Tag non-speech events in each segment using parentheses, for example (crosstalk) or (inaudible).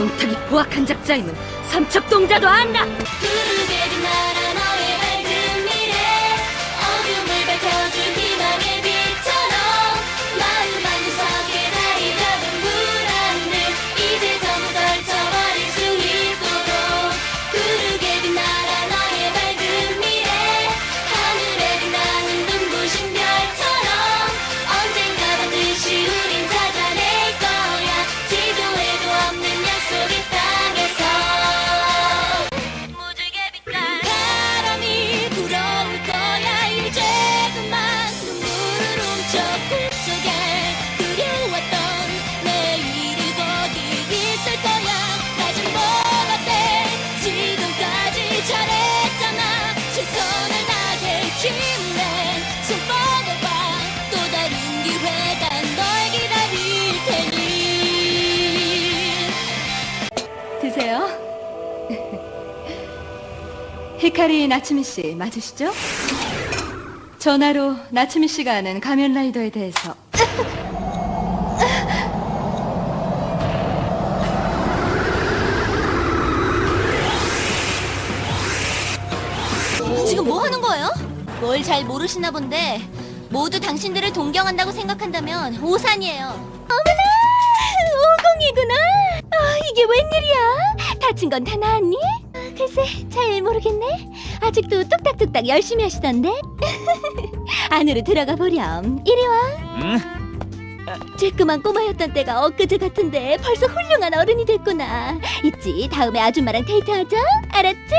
정탁이 포악한 작자임은 삼척동자도 안다. 히카리 나츠미 씨 맞으시죠? 전화로 나츠미 씨가 아는 가면 라이더에 대해서 지금 뭐 하는 거예요? 뭘 잘 모르시나 본데 모두 당신들을 동경한다고 생각한다면 오산이에요. 어머나 오공이구나. 아, 이게 웬일이야? 다친 건 다 나았니? 아, 글쎄 잘 모르겠네. 아직도 뚝딱뚝딱 열심히 하시던데. (laughs) 안으로 들어가 보렴. 이리 와. 응? 쬐끄만 꼬마였던 때가 엊그제 같은데 벌써 훌륭한 어른이 됐구나. 있지 다음에 아줌마랑 데이트하자. 알았지?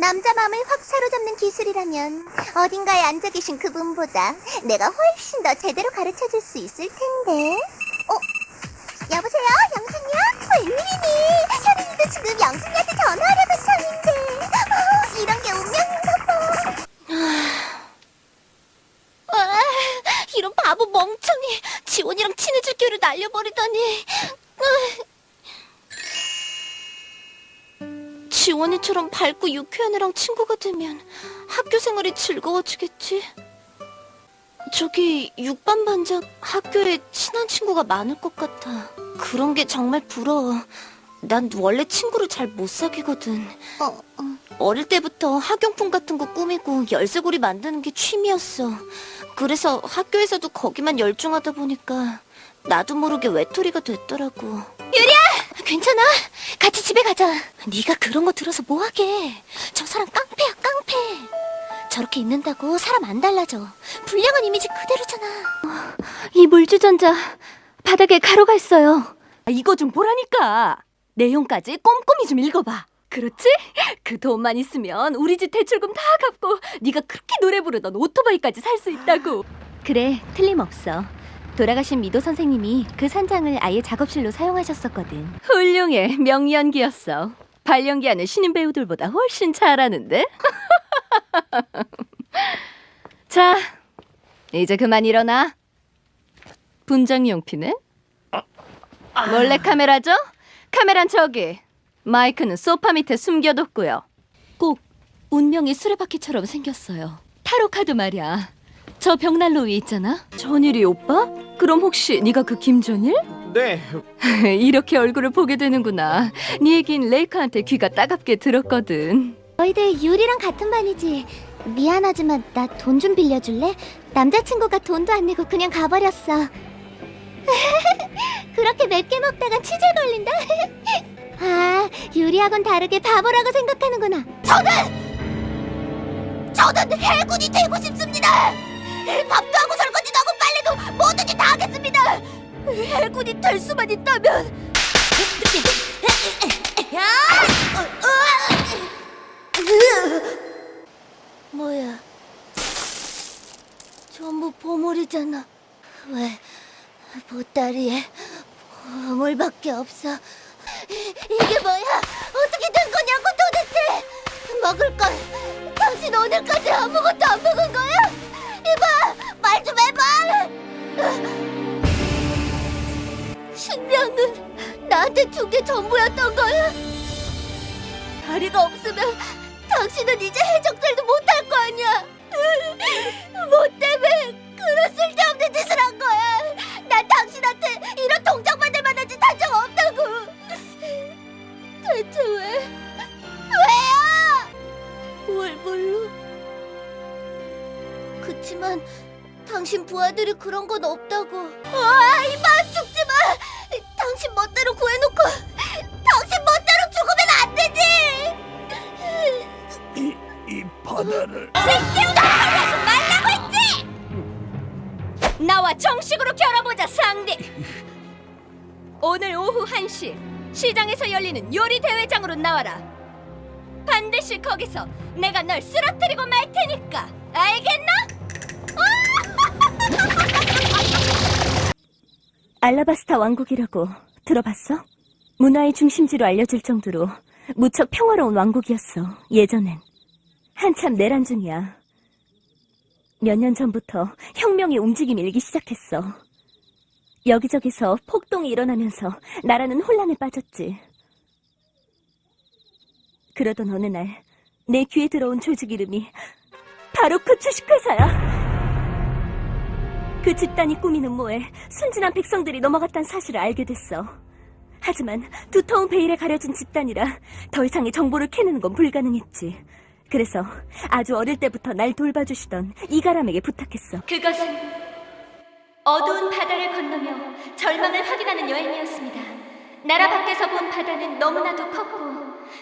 남자 마음을 확 사로잡는 기술이라면 어딘가에 앉아 계신 그분보다 내가 훨씬 더 제대로 가르쳐 줄 수 있을 텐데. 어? 여보세요? 영순이야? 웬일이니? 현은이도 지금 영순이한테 전화하려던 참인데. 어, 이런 게 운명인가 봐. 아, 이런 바보 멍청이 지원이랑 친해질 기회를 날려버리다니 아. 지원이처럼 밝고 유쾌한 애랑 친구가 되면 학교 생활이 즐거워지겠지 저기 6반 반장 학교에 친한 친구가 많을 것 같아 그런 게 정말 부러워 난 원래 친구를 잘 못 사귀거든 어, 어. 어릴 때부터 학용품 같은 거 꾸미고 열쇠고리 만드는 게 취미였어. 그래서 학교에서도 거기만 열중하다 보니까 나도 모르게 외톨이가 됐더라고. 유리야! 괜찮아. 같이 집에 가자. 네가 그런 거 들어서 뭐하게. 저 사람 깡패야 깡패. 저렇게 있는다고 사람 안 달라져. 불량한 이미지 그대로잖아. 이 물주전자 바닥에 가루가 있어요. 아, 이거 좀 보라니까. 내용까지 꼼꼼히 좀 읽어봐. 그렇지? 그 돈만 있으면 우리 집 대출금 다 갚고 네가 그렇게 노래 부르던 오토바이까지 살 수 있다고. 그래, 틀림없어. 돌아가신 미도 선생님이 그 산장을 아예 작업실로 사용하셨었거든. 훌륭해 명연기였어. 발연기하는 신인 배우들보다 훨씬 잘하는데. (laughs) (laughs) 자, 이제 그만 일어나. 분장 용피네. 몰래 카메라죠? 카메란 저기. 마이크는 소파 밑에 숨겨뒀고요. 꼭 운명의 수레바퀴처럼 생겼어요. 타로 카드 말이야. 저 벽난로 위에 있잖아. 전일이 오빠? 그럼 혹시 네가 그 김전일? 네, (laughs) 이렇게 얼굴을 보게 되는구나. 네 얘긴 레이카한테 귀가 따갑게 들었거든. 너희들 유리랑 같은 반이지. 미안하지만 나 돈 좀 빌려줄래? 남자친구가 돈도 안 내고 그냥 가버렸어. (laughs) 그렇게 맵게 먹다가 치질 걸린다. (laughs) 아, 유리하고는 다르게 바보라고 생각하는구나. 저는 저는 해군이 되고 싶습니다. 밥도 하고 설거지도 하고 빨래도 뭐든지 다 하겠습니다. 해군이 될 수만 있다면. (laughs) 뭐야? 전부 보물이잖아. 왜 보따리에 보물밖에 없어? 이게 뭐야? 어떻게 된 거냐고 도대체? 먹을 걸 당신 오늘까지 아무것도 안 먹은 거야? 이봐 말 좀 해봐. 식량은 나한테 준 게 전부였던 거야? 다리가 없으면 당신은 이제 해적들도 못할 거 아니야. (laughs) 뭐 때문에 그런 쓸데없는 짓을 한 거야. 난 당신한테 이런 동정받을 만한 짓 한 적 없다고. (laughs) 대체 왜? 왜요? 뭘 몰라. 그치만 당신 부하들이 그런 건 없다고. 아, 이만 죽지 마. 당신 멋대로 구해놓고. 시 시장에서 열리는 요리 대회장으로 나와라. 반드시 거기서 내가 널 쓰러뜨리고 말 테니까 알겠나? 알라바스타 왕국이라고 들어봤어? 문화의 중심지로 알려질 정도로 무척 평화로운 왕국이었어, 예전엔. 한참 내란 중이야. 몇 년 전부터 혁명의 움직임이 일기 시작했어. 여기저기서 폭동이 일어나면서 나라는 혼란에 빠졌지. 그러던 어느 날, 내 귀에 들어온 조직 이름이 바로 그 주식회사야. 그 집단이 꾸미는 모에 순진한 백성들이 넘어갔다는 사실을 알게 됐어. 하지만 두터운 베일에 가려진 집단이라 더 이상의 정보를 캐내는 건 불가능했지. 그래서 아주 어릴 때부터 날 돌봐주시던 이가람에게 부탁했어. 그것은 어두운 바다를 건너며 절망을 확인하는 여행이었습니다. 나라 밖에서 본 바다는 너무나도 컸고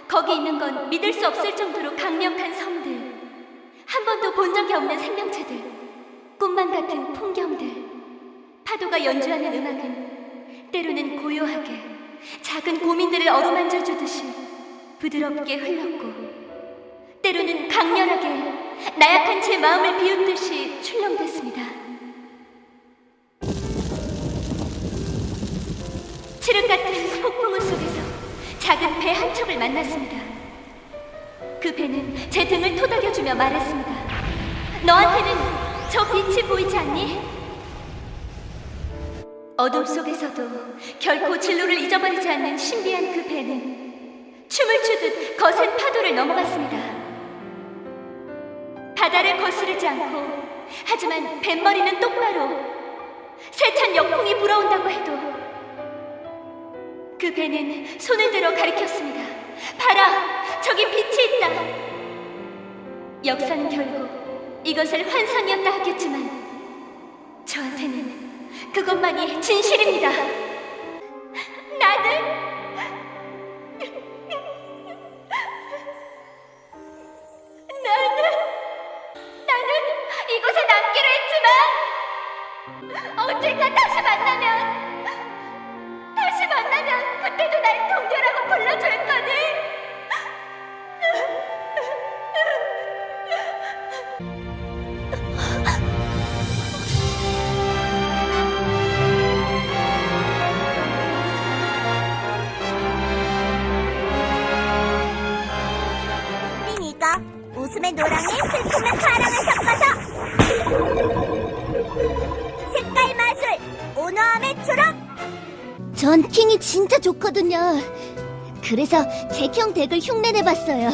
거기 있는 건 믿을 수 없을 정도로 강력한 섬들, 한 번도 본 적이 없는 생명체들, 꿈만 같은 풍경들, 파도가 연주하는 음악은 때로는 고요하게 작은 고민들을 어루만져 주듯이 부드럽게 흘렀고 때로는 강렬하게 나약한 제 마음을 비웃듯이 출렁댔습니다. 칠흑 같은 폭풍우 속에서 작은 배 한 척을 만났습니다. 그 배는 제 등을 토닥여주며 말했습니다. 너한테는 저 빛이 보이지 않니? 어둠 속에서도 결코 진로를 잊어버리지 않는 신비한 그 배는 춤을 추듯 거센 파도를 넘어갔습니다. 바다를 거스르지 않고 하지만 뱃머리는 똑바로 세찬 역풍이 불어온다고 해도 그 배는 손을 들어 가리켰습니다. 봐라, 저기 빛이 있다. 역사는 결국 이것을 환상이었다 하겠지만 저한테는 그것만이 진실입니다. 나는 전 킹이 진짜 좋거든요. 그래서 제형 덱을 흉내내봤어요.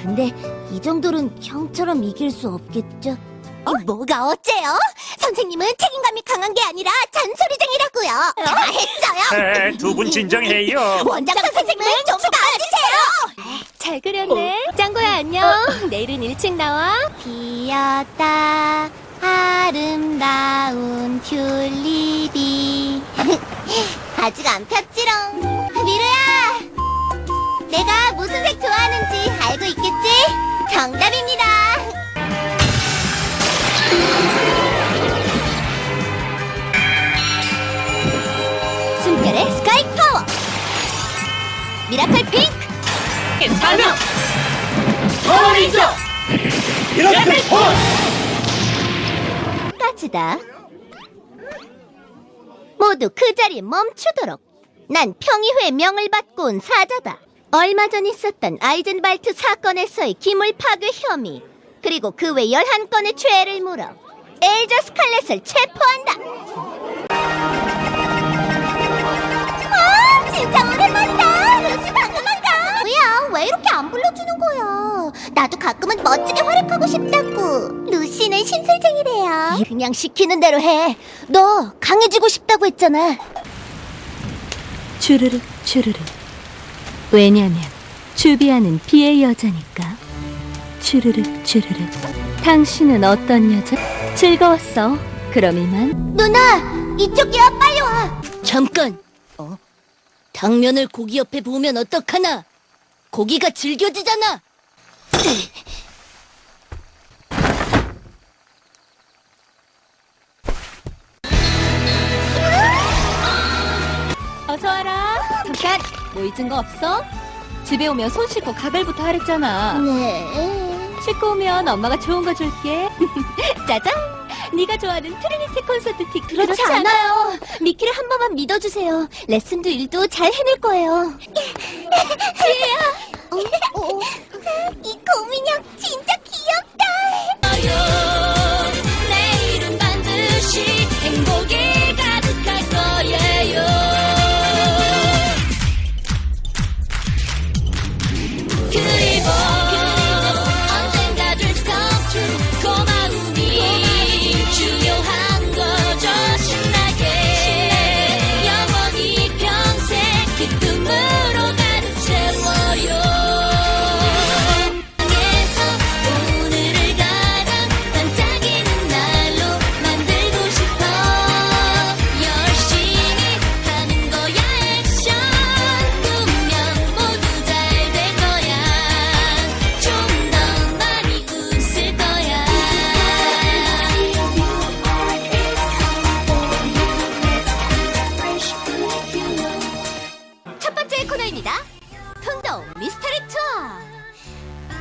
근데 이 정도는 형처럼 이길 수 없겠죠? 이 뭐가 어째요? 선생님은 책임감이 강한 게 아니라 잔소리쟁이라고요. 다 했어요. 두 분 진정해요. (laughs) 원장 선생님은 좀 봐주세요. 잘 그렸네. 짱구야 안녕. 내일은 일찍 나와. 피었다 아름다운 튤립이 (laughs) 아직 안 폈지롱 미루야 내가 무슨 색 좋아하는지 알고 있겠지? 정답입니다 숨결의 스카이 파워. 미라클 핑크. 사명! 파워레인저! 이렇게 폰! 까지다. 모두 그 자리에 멈추도록. 난 평의회 명을 받고 온 사자다. 얼마 전 있었던 아이젠발트 사건에서의 기물 파괴 혐의, 그리고 그 외 11건의 죄를 물어 엘저 스칼렛을 체포한다. 아, 진짜 오랜 왜 이렇게 안 불러주는 거야? 나도 가끔은 멋지게 활약하고 싶다고. 루시는 심술쟁이래요. 그냥 시키는 대로 해. 너 강해지고 싶다고 했잖아. 주르륵 주르륵. 왜냐면 주비아는 비의 여자니까. 주르륵 주르륵. 당신은 어떤 여자? 즐거웠어. 그럼 이만. 누나, 이쪽이야, 빨리 와. 잠깐. 어? 당면을 고기 옆에 보면 어떡하나? 고기가 질겨지잖아. 어서 와라. 잠깐. 뭐 잊은 거 없어? 집에 오면 손 씻고 가글부터 하랬잖아. 네. 씻고 오면 엄마가 좋은 거 줄게. (laughs) 짜잔. 네가 좋아하는 트리니티 콘서트 티켓. 그렇지 않아요. 미키를 한 번만 믿어주세요. 레슨도 일도 잘 해낼 거예요. 지혜야. 어, 이 고민형 진짜 귀엽다. 내일은 반드시 행복이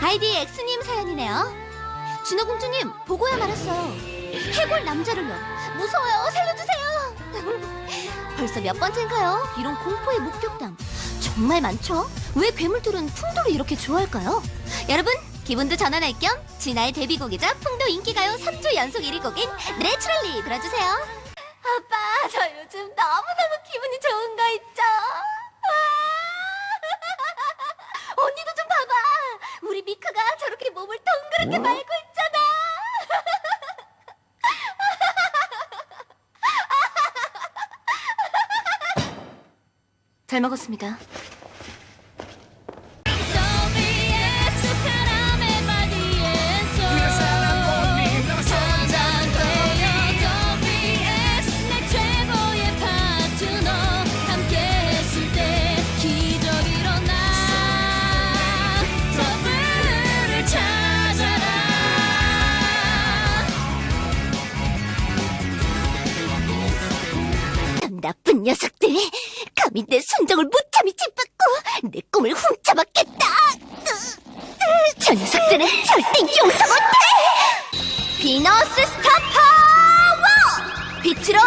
아이디 엑스님 사연이네요 준호공주님 보고야 말았어요 해골 남자를요 무서워요 살려주세요 (laughs) 벌써 몇 번째인가요? 이런 공포의 목격담 정말 많죠? 왜 괴물들은 풍도를 이렇게 좋아할까요? 여러분 기분도 전환할 겸 진아의 데뷔곡이자 풍도 인기가요 3주 연속 1위 곡인 내추럴리 들어주세요 아빠 저 요즘 너무너무 기분이 좋은 거 있죠? (laughs) 언니도 미크가 저렇게 몸을 덩그랗게 말고 있잖아 (laughs) 잘 먹었습니다. 감히 내 순정을 무참히 짓밟고 내 꿈을 훔쳐먹겠다! 저 녀석들은 절대 용서 못해! 비너스 스타 파워! 빛으로 양!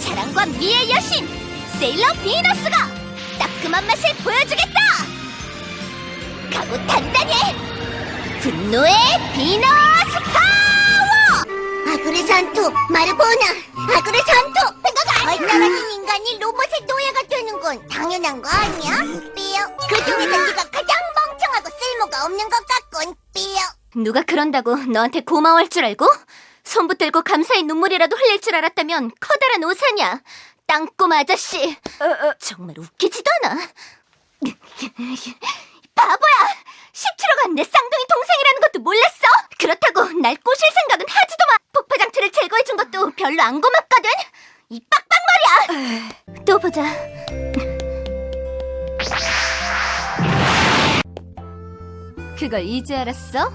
사랑과 미의 여신 세일러 비너스가 따끔한 맛을 보여주겠다! 각오 단단히 분노의 비너스 파워! 아그레 산토 마르보나. 아그레 산토 거의 떨어진 인간이 로봇의 노예가 되는 건 당연한 거 아니야? 삐요. 그 중에서 네가 가장 멍청하고 쓸모가 없는 것 같군 삐요. 누가 그런다고 너한테 고마워할 줄 알고? 손 붙들고 감사의 눈물이라도 흘릴 줄 알았다면 커다란 오사냐 땅꼬마 아저씨. 정말 웃기지도 않아 (laughs) 바보야! 17호가 내 쌍둥이 동생이라는 것도 몰랐어! 그렇다고 날 꼬실 생각은 하지도 마! 폭파장치를 제거해준 것도 별로 안 고맙거든! 이 빡빡 말이야! 또 보자. 그걸 이제 알았어?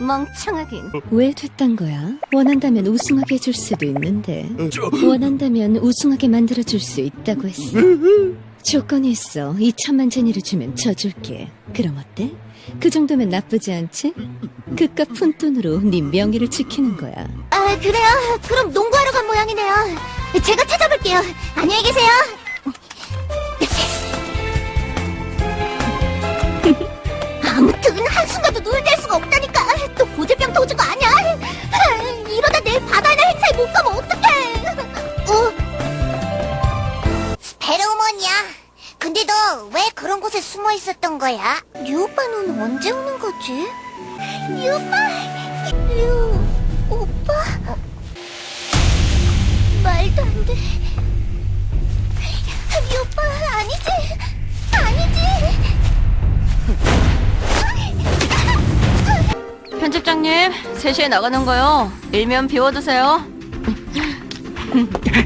멍청하긴. 왜 됐단 거야? 원한다면 우승하게 해줄 수도 있는데 원한다면 우승하게 만들어줄 수 있다고 했어 (laughs) 조건이 있어 2천만 제니를 주면 져줄게 그럼 어때? 그 정도면 나쁘지 않지? 그깟 푼돈으로 네 명예를 지키는 거야 아, 그래요? 그럼 농구하러 간 모양이네요. 제가 찾아볼게요. 안녕히 계세요. (laughs) 아무튼 한순간도 눈을 오는 거지? 류 오빠? 말도 안 돼. 이 오빠 아니지? 아니지? 편집장님, 3시에 나가는 거요. 일면 비워두세요.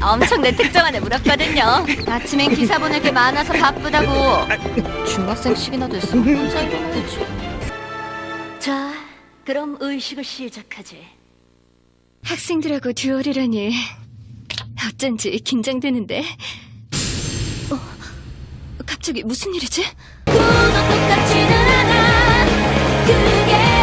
엄청 내 특정 안에 물었거든요. 아침엔 기사 보낼 게 많아서 바쁘다고. 중학생 식이나 됐으면 혼자 일어나야지. 자, 그럼 의식을 시작하지. 학생들하고 듀얼이라니 어쩐지 긴장되는데. 어, 갑자기 무슨 일이지? 똑같지는 않아 그게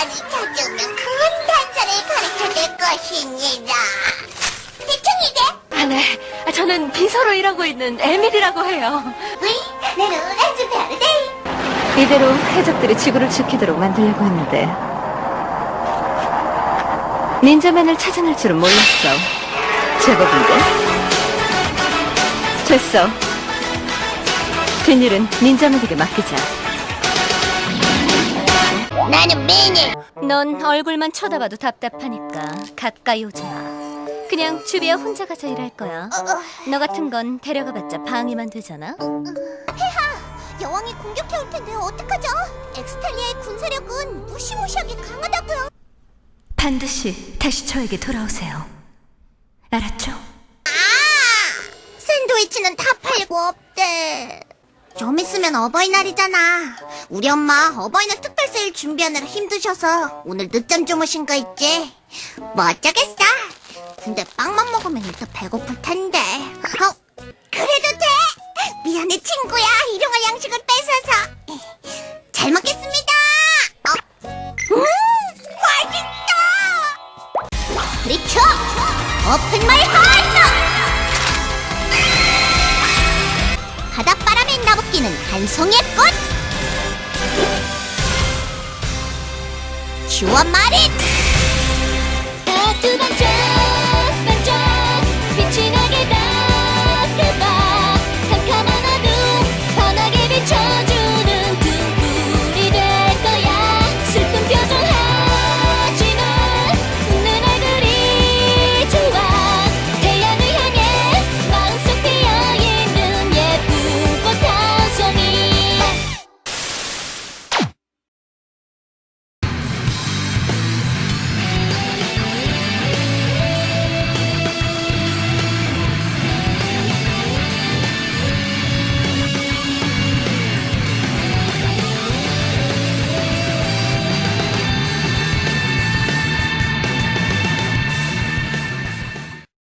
입은 인간이 찾으면 큰 단서를 가르쳐 줄 것이니라. 대충 이래. 아, 네. 아, 저는 비서로 일하고 있는 에밀이라고 해요. 으이, 나는 아주 다르대. 이대로 해적들이 지구를 지키도록 만들려고 했는데 닌자맨을 찾아낼 줄은 몰랐어. 제법인데. 됐어. 뒷일은 닌자맨에게 맡기자. 나는 매일 넌 얼굴만 쳐다봐도 답답하니까 가까이 오지 마. 그냥 주비야 혼자 가서 일할 거야. 너 같은 건 데려가봤자 방해만 되잖아. 여왕이 공격해올 텐데 어떡하죠? 엑스탈리아의 군사력은 무시무시하게 강하다고요. 반드시 다시 저에게 돌아오세요. 알았죠? 샌드위치는 다 팔고 없대. 좀 있으면 어버이날이잖아. 우리 엄마 어버이날 특별 세일 준비하느라 힘드셔서 오늘 늦잠 주무신 거 있지? 뭐 어쩌겠어. 근데 빵만 먹으면 일단 배고플 텐데. 어, 그래도 돼. 미안해 친구야. 일용할 양식을 뺏어서. 잘 먹겠습니다. 어. 음, 맛있다. 리초 오픈 마이 하트. 바닷바람에 나부끼는 한 송이의 꽃 슈원 마린 따뜻한